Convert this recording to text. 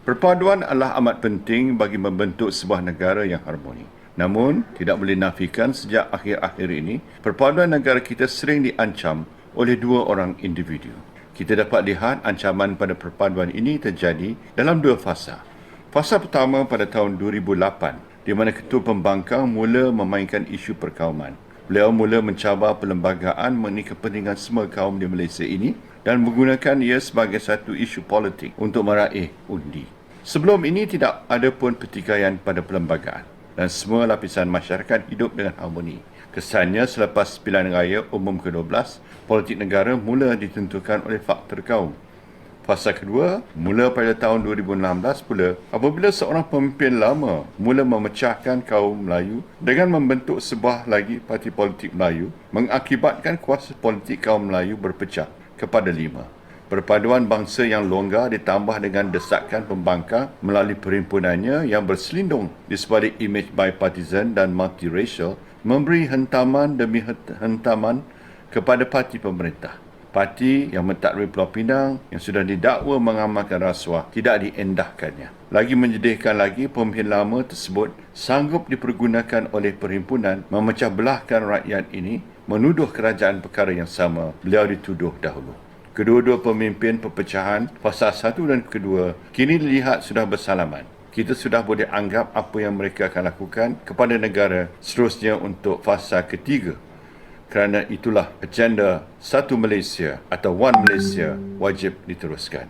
Perpaduan adalah amat penting bagi membentuk sebuah negara yang harmoni. Namun, tidak boleh nafikan sejak akhir-akhir ini, perpaduan negara kita sering diancam oleh dua orang individu. Kita dapat lihat ancaman pada perpaduan ini terjadi dalam dua fasa. Fasa pertama pada tahun 2008, di mana Ketua Pembangkang mula memainkan isu perkauman. Beliau mula mencabar perlembagaan mengenai kepentingan semua kaum di Malaysia ini dan menggunakan ia sebagai satu isu politik untuk meraih undi. Sebelum ini tidak ada pun pertikaian pada perlembagaan dan semua lapisan masyarakat hidup dengan harmoni. Kesannya selepas pilihan raya umum ke-12, politik negara mula ditentukan oleh faktor kaum. Fasa kedua, mula pada tahun 2016 pula, apabila seorang pemimpin lama mula memecahkan kaum Melayu dengan membentuk sebuah lagi parti politik Melayu, mengakibatkan kuasa politik kaum Melayu berpecah kepada lima. Perpaduan bangsa yang longgar ditambah dengan desakan pembangkang melalui perhimpunannya yang berselindung di sebalik imej bipartisan dan multiracial memberi hentaman demi hentaman kepada parti pemerintah. Parti yang mentakwil Pulau Pinang yang sudah didakwa mengamalkan rasuah tidak diendahkannya. Lagi menyedihkan lagi, pemimpin lama tersebut sanggup dipergunakan oleh perhimpunan memecah belahkan rakyat ini menuduh kerajaan perkara yang sama beliau dituduh dahulu. Kedua-dua pemimpin perpecahan fasa satu dan kedua kini dilihat sudah bersalaman. Kita sudah boleh anggap apa yang mereka akan lakukan kepada negara seterusnya untuk fasa ketiga. Kerana itulah agenda satu Malaysia atau One Malaysia wajib diteruskan.